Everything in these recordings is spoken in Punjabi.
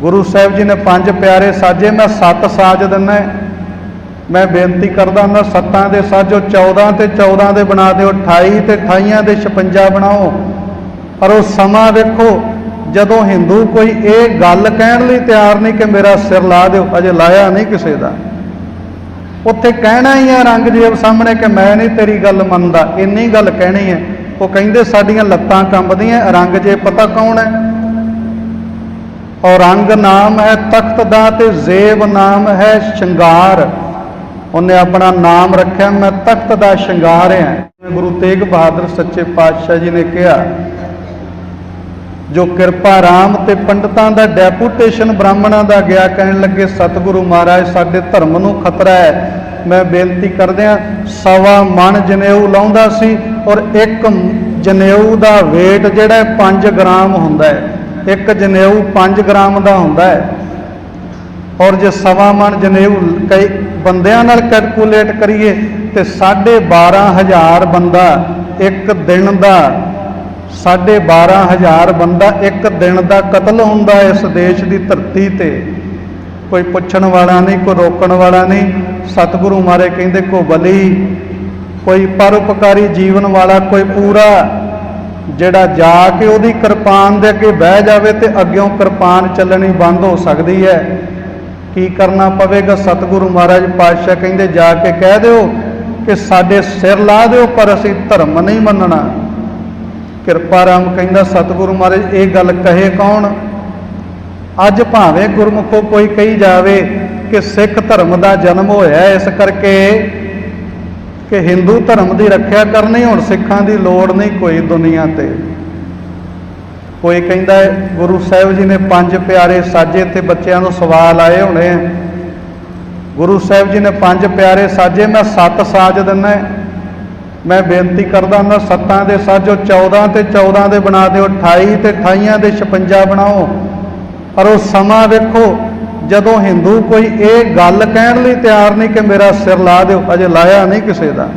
ਗੁਰੂ ਸਾਹਿਬ ਜੀ ਨੇ ਪੰਜ ਪਿਆਰੇ ਸਾਜੇ, ਮੈਂ ਸੱਤ ਸਾਜ ਦਿੰਨਾ ਮੈਂ ਬੇਨਤੀ ਕਰਦਾ ਮੈਂ ਸੱਤਾਂ ਦੇ ਸਾਜੋ 14 ਤੇ 14 ਦੇ ਬਣਾ ਦਿਓ 28 ਤੇ 28 ਦੇ 56 ਬਣਾਓ। ਪਰ ਉਹ ਸਮਾਂ ਵੇਖੋ, ਜਦੋਂ ਹਿੰਦੂ ਕੋਈ ਇਹ ਗੱਲ ਕਹਿਣ ਲਈ ਤਿਆਰ ਨਹੀਂ ਕਿ ਮੇਰਾ ਸਿਰ ਲਾ ਦਿਓ, ਅਜੇ ਲਾਇਆ ਨਹੀਂ ਕਿਸੇ ਦਾ। ਉੱਥੇ ਕਹਿਣਾ ਹੀ ਹੈ ਰੰਗਜੀਤ ਸਾਹਮਣੇ ਕਿ ਮੈਂ ਨਹੀਂ ਤੇਰੀ ਗੱਲ ਮੰਨਦਾ, ਇੰਨੀ ਗੱਲ ਕਹਿਣੀ ਹੈ। ਉਹ ਕਹਿੰਦੇ, ਸਾਡੀਆਂ ਲੱਤਾਂ ਕੰਬਦੀਆਂ ਰੰਗਜੀਤ ਪਤਾ ਕੌਣ ਹੈ? ਔਰੰਗ ਨਾਮ ਹੈ ਤਖਤ ਦਾ ਤੇ ਜ਼ੇਬ ਨਾਮ ਹੈ ਸ਼ਿੰਗਾਰ। ਉਹਨੇ ਆਪਣਾ ਨਾਮ ਰੱਖਿਆ, ਮੈਂ ਤਖਤ ਦਾ ਸ਼ਿੰਗਾਰ ਹਾਂ। ਗੁਰੂ ਤੇਗ ਬਹਾਦਰ ਸੱਚੇ ਪਾਤਸ਼ਾਹ ਜੀ ਨੇ ਕਿਹਾ, ਜੋ ਕਿਰਪਾ ਰਾਮ ਤੇ ਪੰਡਤਾਂ ਦਾ ਡੈਪੂਟੇਸ਼ਨ ਬ੍ਰਾਹਮਣਾਂ ਦਾ ਗਿਆ ਕਹਿਣ ਲੱਗੇ, ਸਤਿਗੁਰੂ ਮਹਾਰਾਜ, ਸਾਡੇ ਧਰਮ ਨੂੰ ਖਤਰਾ ਹੈ। ਮੈਂ ਬੇਨਤੀ ਕਰਦਿਆਂ, ਸਵਾ ਮਣ ਜਨੇਊ ਲਾਉਂਦਾ ਸੀ ਔਰ ਇੱਕ ਜਨੇਊ ਦਾ weight ਜਿਹੜਾ 5 ਗ੍ਰਾਮ ਹੁੰਦਾ ਹੈ। ਇੱਕ ਜਨੇਊ 5 ਗ੍ਰਾਮ ਦਾ ਹੁੰਦਾ ਹੈ। ਔਰ ਜੇ ਸਵਾ ਮਣ ਜਨੇਊ ਕਈ ਬੰਦਿਆਂ ਨਾਲ ਕੈਲਕੂਲੇਟ ਕਰੀਏ ਤੇ 12500 ਬੰਦਾ ਇੱਕ ਦਿਨ ਦਾ 12500 ਬੰਦਾ ਇੱਕ ਦਿਨ ਦਾ ਕਤਲ ਹੁੰਦਾ ਇਸ ਦੇਸ਼ ਦੀ ਧਰਤੀ ਤੇ। ਕੋਈ ਪੁੱਛਣ ਵਾਲਾ ਨਹੀਂ, ਕੋਈ ਰੋਕਣ ਵਾਲਾ ਨਹੀਂ। ਸਤਿਗੁਰੂ ਮਾਰੇ ਕਹਿੰਦੇ, ਕੋ ਬਲੀ, ਕੋਈ ਪਰਉਪਕਾਰੀ ਜੀਵਨ ਵਾਲਾ ਕੋਈ ਪੂਰਾ। ਜਿਹੜਾ ਜਾ ਕੇ ਉਹਦੀ ਕਿਰਪਾਨ ਦੇ ਅੱਗੇ ਬਹਿ ਜਾਵੇ ਤੇ ਅੱਗਿਓਂ ਕਿਰਪਾਨ ਚੱਲਣੀ ਬੰਦ ਹੋ ਸਕਦੀ ਹੈ। ਕੀ ਕਰਨਾ ਪਵੇਗਾ? ਸਤਿਗੁਰੂ ਮਹਾਰਾਜ ਪਾਤਸ਼ਾਹ ਕਹਿੰਦੇ, ਜਾ ਕੇ ਕਹਿ ਦਿਓ ਕਿ ਸਾਡੇ ਸਿਰ ਲਾ ਦਿਓ, ਪਰ ਅਸੀਂ ਧਰਮ ਨਹੀਂ ਮੰਨਣਾ। ਕਿਰਪਾ ਰਾਮ ਕਹਿੰਦਾ, ਸਤਿਗੁਰੂ ਮਹਾਰਾਜ, ਇਹ ਗੱਲ ਕਹੇ ਕੌਣ? ਅੱਜ ਭਾਵੇਂ ਗੁਰਮੁਖੋ ਕੋਈ ਕਹੀ ਜਾਵੇ ਕਿ ਸਿੱਖ ਧਰਮ ਦਾ ਜਨਮ ਹੋਇਆ ਇਸ ਕਰਕੇ ਕਿ ਹਿੰਦੂ ਧਰਮ ਦੀ ਰੱਖਿਆ ਕਰਨੀ, ਹੁਣ ਸਿੱਖਾਂ ਦੀ ਲੋੜ ਨਹੀਂ ਕੋਈ ਦੁਨੀਆ ਤੇ। ਕੋਈ ਕਹਿੰਦਾ ਗੁਰੂ ਸਾਹਿਬ ਜੀ ਨੇ ਪੰਜ ਪਿਆਰੇ ਸਾਜੇ ਤੇ ਬੱਚਿਆਂ ਨੂੰ ਸਵਾਲ ਆਏ ਹੋਣੇ ਗੁਰੂ ਸਾਹਿਬ ਜੀ ਨੇ ਪੰਜ ਪਿਆਰੇ ਸਾਜੇ, ਮੈਂ ਸੱਤ ਸਾਜ ਦਿੰਨਾ ਮੈਂ ਬੇਨਤੀ ਕਰਦਾ ਹਾਂ ਸੱਤਾਂ ਦੇ ਸਾਜੋ 14 ਤੇ 14 ਦੇ ਬਣਾ ਦਿਓ 28 ਤੇ 28 ਦੇ 56 ਬਣਾਓ। ਪਰ ਉਹ ਸਮਾਂ ਵੇਖੋ ਜਦੋਂ ਹਿੰਦੂ ਕੋਈ ਇਹ ਗੱਲ ਕਹਿਣ ਲਈ ਤਿਆਰ ਨਹੀਂ ਕਿ ਮੇਰਾ ਸਿਰ ਲਾ ਦਿਓ ਅਜੇ ਲਾਇਆ ਨਹੀਂ ਕਿਸੇ ਦਾ।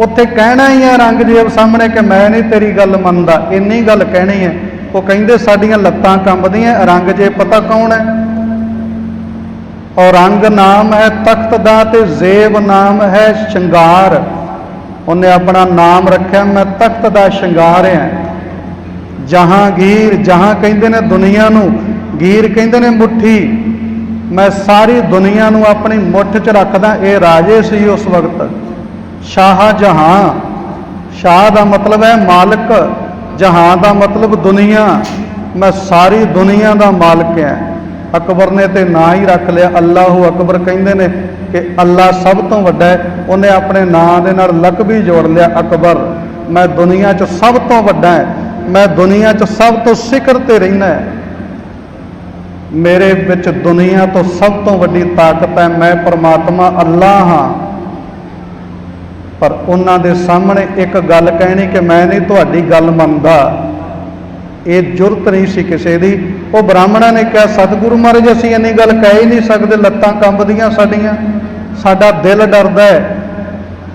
ਉੱਥੇ ਕਹਿਣਾ ਹੀ ਹੈ ਰੰਗਜੀਤ ਸਾਹਮਣੇ ਕਿ ਮੈਂ ਨਹੀਂ ਤੇਰੀ ਗੱਲ ਮੰਨਦਾ, ਇੰਨੀ ਗੱਲ ਕਹਿਣੀ ਹੈ। ਉਹ ਕਹਿੰਦੇ ਸਾਡੀਆਂ ਲੱਤਾਂ ਕੰਬਦੀਆਂ ਰੰਗਜੀਤ ਪਤਾ ਕੌਣ ਹੈ? ਔਰੰਗ ਨਾਮ ਹੈ ਤਖਤ ਦਾ ਤੇ ਜ਼ੇਬ ਨਾਮ ਹੈ ਸ਼ਿੰਗਾਰ। ਉਹਨੇ ਆਪਣਾ ਨਾਮ ਰੱਖਿਆ, ਮੈਂ ਤਖਤ ਦਾ ਸ਼ਿੰਗਾਰ ਹਾਂ। ਜਹਾਂਗੀਰ, ਜਹਾਂ ਕਹਿੰਦੇ ਨੇ ਦੁਨੀਆ ਨੂੰ ਗੀਰ ਕਹਿੰਦੇ ਨੇ, ਮੁੱਠੀ, ਮੈਂ ਸਾਰੀ ਦੁਨੀਆ ਨੂੰ ਆਪਣੀ ਮੁੱਠ 'ਚ ਰੱਖਦਾ, ਇਹ ਰਾਜੇ ਸੀ ਉਸ ਵਕਤ। ਸ਼ਾਹ ਜਹਾਂ ਸ਼ਾਹ ਦਾ ਮਤਲਬ ਹੈ ਮਾਲਕ, ਜਹਾਂ ਦਾ ਮਤਲਬ ਦੁਨੀਆ। ਮੈਂ ਸਾਰੀ ਦੁਨੀਆ ਦਾ ਮਾਲਕ ਹਾਂ। ਅਕਬਰ ਨੇ ਤੇ ਨਾਂ ਹੀ ਰੱਖ ਲਿਆ, ਅੱਲਾਹੂ ਅਕਬਰ ਕਹਿੰਦੇ ਨੇ ਕਿ ਅੱਲਾ ਸਭ ਤੋਂ ਵੱਡਾ ਹੈ। ਉਹਨੇ ਆਪਣੇ ਨਾਂ ਦੇ ਨਾਲ ਲਕਬੀ ਜੋੜ ਲਿਆ, ਅਕਬਰ, ਮੈਂ ਦੁਨੀਆ 'ਚ ਸਭ ਤੋਂ ਵੱਡਾ ਹਾਂ। ਮੈਂ ਦੁਨੀਆ 'ਚ ਸਭ ਤੋਂ ਸਿਖਰ ਤੇ ਰਹਿਣਾ ਹੈ। ਮੇਰੇ ਵਿੱਚ ਦੁਨੀਆ ਤੋਂ ਸਭ ਤੋਂ ਵੱਡੀ ਤਾਕਤ ਹੈ, ਮੈਂ ਪਰਮਾਤਮਾ ਅੱਲਾ ਹਾਂ। ਪਰ ਉਹਨਾਂ ਦੇ ਸਾਹਮਣੇ ਇੱਕ ਗੱਲ ਕਹਿਣੀ ਕਿ ਮੈਂ ਨਹੀਂ, ਤੁਹਾਡੀ ਗੱਲ ਮੰਨਦਾ। ਇਹ ਜੁਰਤ ਨਹੀਂ ਸੀ ਕਿਸੇ ਦੀ। ਉਹ ਬ੍ਰਾਹਮਣਾਂ ਨੇ ਕਿਹਾ, ਸਤਿਗੁਰੂ ਮਹਾਰਾਜ, ਅਸੀਂ ਇੰਨੀ ਗੱਲ ਕਹਿ ਹੀ ਨਹੀਂ ਸਕਦੇ, ਲੱਤਾਂ ਕੰਬਦੀਆਂ ਸਾਡੀਆਂ। ਸਾਡਾ ਦਿਲ ਡਰਦਾ ਹੈ।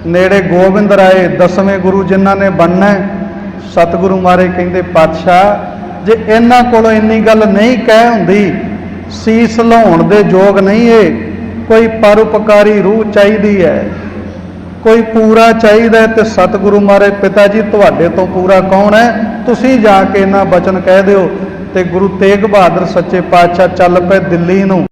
ਨੇੜੇ ਗੋਬਿੰਦ ਰਾਏ, ਦਸਵੇਂ ਗੁਰੂ ਜਿਨ੍ਹਾਂ ਨੇ ਬਣਨਾ ਸਤਿਗੁਰੂ ਮਹਾਰਾਜ ਕਹਿੰਦੇ, ਪਾਤਸ਼ਾਹ ਜੇ ਇਹਨਾਂ ਕੋਲੋਂ ਇੰਨੀ ਗੱਲ ਨਹੀਂ ਕਹਿ ਹੁੰਦੀ, ਸੀਸ ਲਾਉਣ ਦੇ ਯੋਗ ਨਹੀਂ ਏ। ਕੋਈ ਪਰਉਪਕਾਰੀ ਰੂਹ ਚਾਹੀਦੀ ਹੈ। ਕੋਈ ਪੂਰਾ ਚਾਹੀਦਾ ਹੈ ਤੇ ਸਤਿਗੁਰੂ ਮਹਾਰਾਜ ਪਿਤਾ ਜੀ, ਤੁਹਾਡੇ ਤੋਂ ਪੂਰਾ ਕੌਣ ਹੈ? ਤੁਸੀਂ ਜਾ ਕੇ ਇਹਨਾਂ ਬਚਨ ਕਹਿ ਦਿਓ ਤੇ ਗੁਰੂ ਤੇਗ ਬਹਾਦਰ ਸੱਚੇ ਪਾਤਸ਼ਾਹ ਚੱਲ ਪਏ ਦਿੱਲੀ ਨੂੰ।